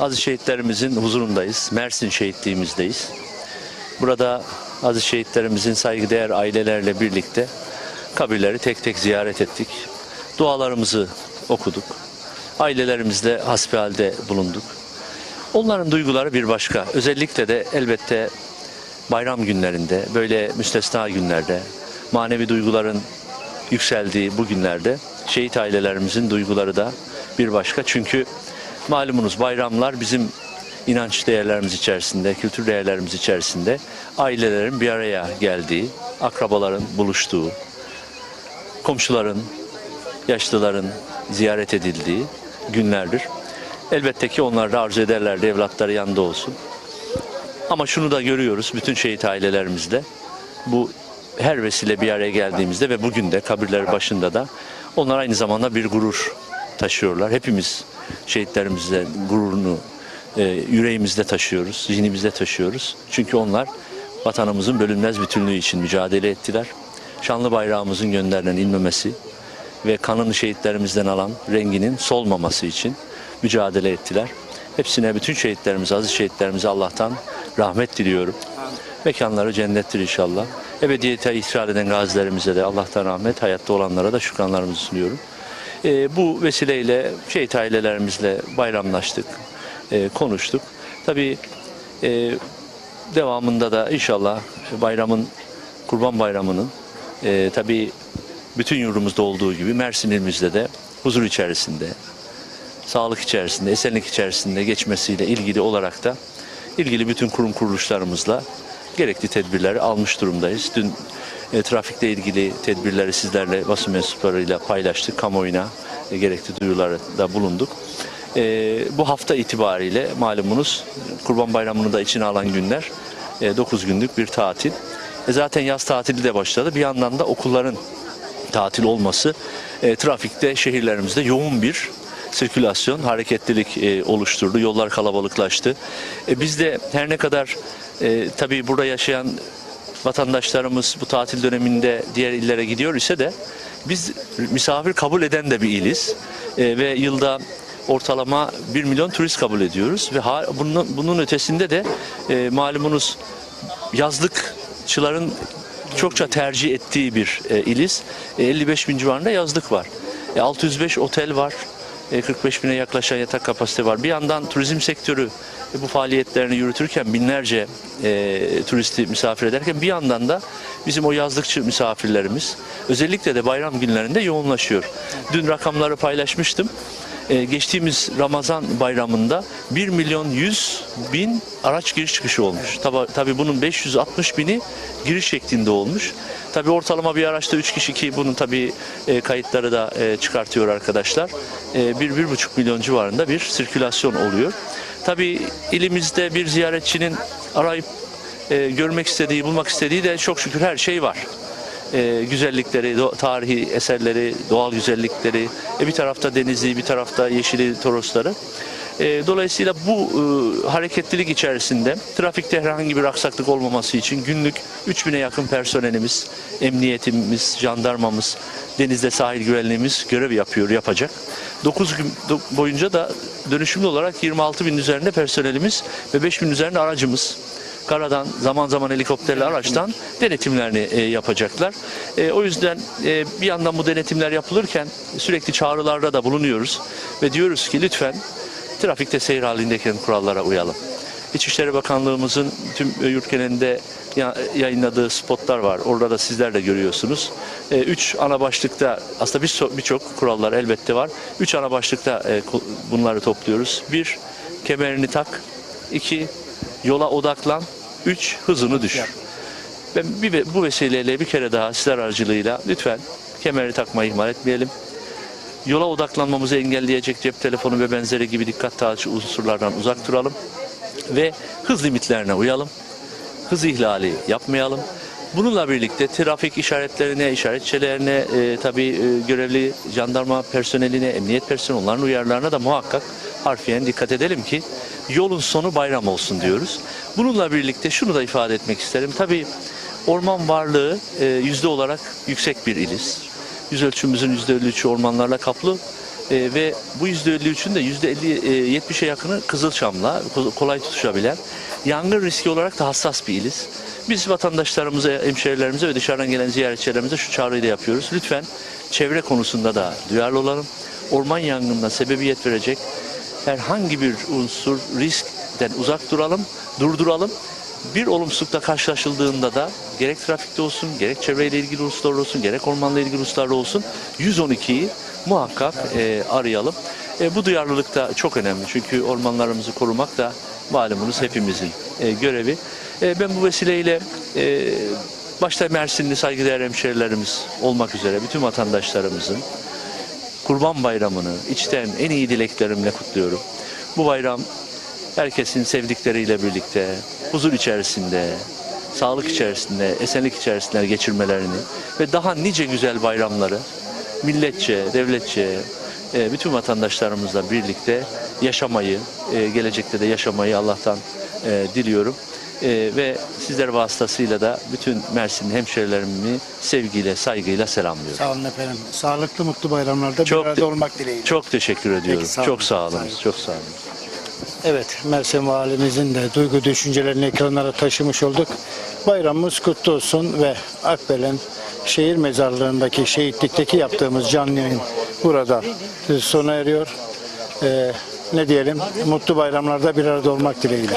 aziz şehitlerimizin huzurundayız. Mersin şehitliğimizdeyiz. Burada aziz şehitlerimizin saygıdeğer ailelerle birlikte kabirleri tek tek ziyaret ettik. Dualarımızı okuduk. Ailelerimizle hasbihalde bulunduk. Onların duyguları bir başka. Özellikle de elbette bayram günlerinde, böyle müstesna günlerde, manevi duyguların yükseldiği bu günlerde şehit ailelerimizin duyguları da bir başka. Çünkü malumunuz bayramlar bizim inanç değerlerimiz içerisinde, kültür değerlerimiz içerisinde ailelerin bir araya geldiği, akrabaların buluştuğu, komşuların, yaşlıların ziyaret edildiği günlerdir. Elbette ki onlar da arzu ederlerdi evlatları yanında olsun. Ama şunu da görüyoruz bütün şehit ailelerimizde. Bu her vesile bir araya geldiğimizde ve bugün de kabirler başında da onlar aynı zamanda bir gurur taşıyorlar. Hepimiz şehitlerimizle gururunu e, yüreğimizde taşıyoruz, zihnimizde taşıyoruz. Çünkü onlar vatanımızın bölünmez bütünlüğü için mücadele ettiler. Şanlı bayrağımızın gönderilen inmemesi ve kanını şehitlerimizden alan renginin solmaması için mücadele ettiler. Hepsine bütün şehitlerimize, aziz şehitlerimize Allah'tan rahmet diliyorum. Mekanları cennettir inşallah. Ebediyete ihral eden gazilerimize de Allah'tan rahmet, hayatta olanlara da şükranlarımızı sunuyorum. Ee, bu vesileyle şehit ailelerimizle bayramlaştık, e, konuştuk. Tabii e, devamında da inşallah bayramın, Kurban Bayramı'nın e, tabii bütün yurdumuzda olduğu gibi Mersin ilimizde de huzur içerisinde, sağlık içerisinde, esenlik içerisinde geçmesiyle ilgili olarak da ilgili bütün kurum kuruluşlarımızla gerekli tedbirleri almış durumdayız. Dün e, trafikle ilgili tedbirleri sizlerle basın mensuplarıyla paylaştık. Kamuoyuna e, gerekli duyurularda bulunduk. E, bu hafta itibariyle malumunuz Kurban Bayramı'nı da içine alan günler 9 günlük bir tatil. E, zaten yaz tatili de başladı. Bir yandan da okulların tatil olması e, trafikte şehirlerimizde yoğun bir sirkülasyon, hareketlilik e, oluşturdu. Yollar kalabalıklaştı. E, biz de her ne kadar e, tabii burada yaşayan vatandaşlarımız bu tatil döneminde diğer illere gidiyor ise de biz misafir kabul eden de bir iliz. E, ve yılda ortalama 1 milyon turist kabul ediyoruz ve bunun, bunun ötesinde de e, malumunuz yazlıkçıların çokça tercih ettiği bir e, iliz. E, 55 bin civarında yazlık var. E, 605 otel var. E, 45 bine yaklaşan yatak kapasite var. Bir yandan turizm sektörü e, bu faaliyetlerini yürütürken binlerce e, turisti misafir ederken bir yandan da bizim o yazlıkçı misafirlerimiz özellikle de bayram günlerinde yoğunlaşıyor. Dün rakamları paylaşmıştım. Ee, geçtiğimiz Ramazan bayramında 1 milyon 100 bin araç giriş çıkışı olmuş. Tabi, tabii bunun 560 bini giriş şeklinde olmuş. Tabii ortalama bir araçta 3 kişi ki bunun tabii e, kayıtları da e, çıkartıyor arkadaşlar. E, bir, bir buçuk milyon civarında bir sirkülasyon oluyor. Tabii ilimizde bir ziyaretçinin arayıp e, görmek istediği, bulmak istediği de çok şükür her şey var e, güzellikleri, do- tarihi eserleri, doğal güzellikleri, e, bir tarafta denizi, bir tarafta yeşili, torosları. E, dolayısıyla bu e, hareketlilik içerisinde trafikte herhangi bir aksaklık olmaması için günlük 3000'e yakın personelimiz, emniyetimiz, jandarmamız, denizde sahil güvenliğimiz görev yapıyor, yapacak. 9 gün boyunca da dönüşümlü olarak 26 bin üzerinde personelimiz ve 5 bin üzerinde aracımız karadan zaman zaman helikopterle araçtan denetimlerini e, yapacaklar. E, o yüzden e, bir yandan bu denetimler yapılırken sürekli çağrılarda da bulunuyoruz ve diyoruz ki lütfen trafikte seyir halindeyken kurallara uyalım. İçişleri Bakanlığımızın tüm e, yurt genelinde ya- yayınladığı spotlar var. Orada da sizler de görüyorsunuz. E, Üç ana başlıkta aslında bir- birçok kurallar elbette var. Üç ana başlıkta e, bunları topluyoruz. Bir, kemerini tak. İki, yola odaklan. Üç, hızını düşür. Ben bir, bu vesileyle bir kere daha sizler aracılığıyla lütfen kemeri takmayı ihmal etmeyelim. Yola odaklanmamızı engelleyecek cep telefonu ve benzeri gibi dikkat dağıtıcı unsurlardan uzak duralım. Ve hız limitlerine uyalım. Hız ihlali yapmayalım. Bununla birlikte trafik işaretlerine, işaretçilerine, e, tabii e, görevli jandarma personeline, emniyet personeli onların uyarılarına da muhakkak harfiyen dikkat edelim ki yolun sonu bayram olsun diyoruz. Bununla birlikte şunu da ifade etmek isterim. Tabii orman varlığı e, yüzde olarak yüksek bir iliz. Yüz ölçümümüzün yüzde 53'ü ormanlarla kaplı E, ve bu %53'ün de %50 70'e yakını Kızılçam'la ko- kolay tutuşabilen yangın riski olarak da hassas bir iliz. Biz vatandaşlarımıza, hemşehrilerimize ve dışarıdan gelen ziyaretçilerimize şu çağrıyı da yapıyoruz. Lütfen çevre konusunda da duyarlı olalım. Orman yangınına sebebiyet verecek herhangi bir unsur riskten uzak duralım, durduralım. Bir olumsuzlukla karşılaşıldığında da gerek trafikte olsun, gerek çevreyle ilgili hususlar olsun, gerek ormanla ilgili hususlarda olsun 112'yi muhakkak e, arayalım. E, bu duyarlılık da çok önemli çünkü ormanlarımızı korumak da malumunuz hepimizin e, görevi. E, ben bu vesileyle e, başta Mersinli saygıdeğer hemşehrilerimiz olmak üzere bütün vatandaşlarımızın Kurban Bayramı'nı içten en iyi dileklerimle kutluyorum. Bu bayram herkesin sevdikleriyle birlikte huzur içerisinde, sağlık içerisinde, esenlik içerisinde geçirmelerini ve daha nice güzel bayramları milletçe, devletçe, e, bütün vatandaşlarımızla birlikte yaşamayı, e, gelecekte de yaşamayı Allah'tan e, diliyorum. Ve sizler vasıtasıyla da bütün Mersin hemşerilerimi sevgiyle, saygıyla selamlıyorum. Sağ olun efendim. Sağlıklı mutlu bayramlarda Çok bir arada olmak dileğiyle. Çok teşekkür ediyorum. sağ olun. çok sağ olun. Sağ olun. Çok sağ olun. Evet, Mersin Valimizin de duygu düşüncelerini ekranlara taşımış olduk. Bayramımız kutlu olsun ve Akbelen şehir mezarlığındaki şehitlikteki yaptığımız canlı yayın burada sona eriyor. Ee, ne diyelim? Mutlu bayramlarda bir arada olmak dileğiyle.